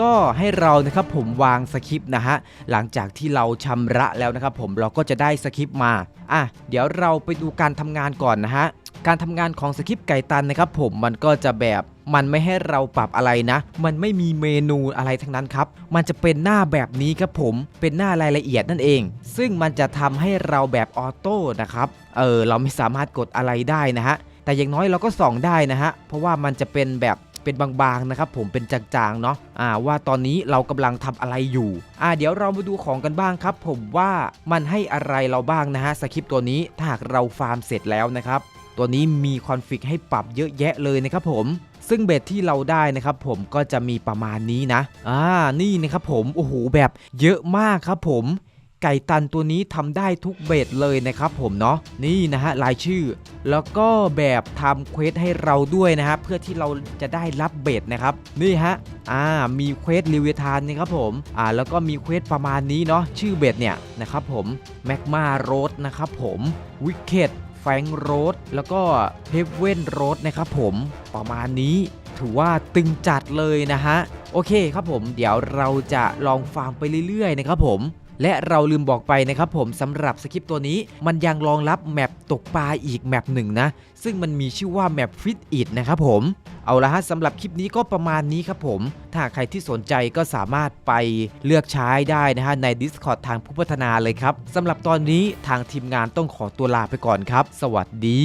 ก็ให้เรานะครับผมวางสคริปต์นะฮะหลังจากที่เราชำระแล้วนะครับผมเราก็จะได้สคริปต์มาอะเดี๋ยวเราไปดูการทำงานก่อนนะฮะการทำงานของสคริปต์ไก่ตันนะครับผมมันก็จะแบบมันไม่ให้เราปรับอะไรนะ มันไม่มีเมนูอะไรทั้งนั้นครับ มันจะเป็นหน้าแบบนี้ครับผม เป็นหน้ารายละเอียดนั่นเอง ซึ่งมันจะทำให้เราแบบออโต้นะครับ เออ เราไม่สามารถกดอะไรได้นะฮะ แต่อย่างน้อยเราก็ส่องได้นะฮะ เพราะว่ามันจะเป็นแบบ เป็นบางๆนะครับผมเป็นจางๆเนาะอ่าว่าตอนนี้เรากำลังทำอะไรอยู่อ่าเดี๋ยวเรามาดูของกันบ้างครับ ผมว่ามันให้อะไรเราบ้างนะฮะสคริปต์ตัวนี้ถ้าหากเราฟาร์มเสร็จแล้วนะครับตัวนี้มีคอนฟิกให้ปรับเยอะแยะเลยนะครับผมซึ่งเบ็ดที่เราได้นะครับผมก็จะมีประมาณนี้นะอ่านี่นะครับผมโอ้โหแบบเยอะมากครับผมไก่ตันตัวนี้ทำได้ทุกเบ็ดเลยนะครับผมเนาะนี่นะฮะรายชื่อ แล้วก็แบบทำเควสให้เราด้วยนะครับ เพื่อที่เราจะได้รับเบ็ดนะครับ นี่ฮะอ่ามีเควสลิเวทานนะครับผมอ่าแล้วก็มีเควสประมาณนี้เนาะชื่อเบ็ดเนี่ยนะครับผมแมกมาโรดนะครับผมวิกเก็ตแฟงโรดแล้วก็เฮเว่นโรดนะครับผมประมาณนี้ถือว่าตึงจัดเลยนะฮะ โอเคครับผม เดี๋ยวเราจะลองฟาร์มไปเรื่อยๆนะครับผม และเราลืมบอกไปนะครับผมสำหรับสคริปต์ตัวนี้มันยังรองรับแมปตกปลาอีกแมปหนึ่งนะ ซึ่งมันมีชื่อว่าแมปฟิตอิดนะครับผม เอาละฮะสำหรับคลิปนี้ก็ประมาณนี้ครับผม ถ้าใครที่สนใจก็สามารถไปเลือกใช้ได้นะฮะใน Discord ทางผู้พัฒนาเลยครับสำหรับตอนนี้ทางทีมงานต้องขอตัวลาไปก่อนครับ สวัสดี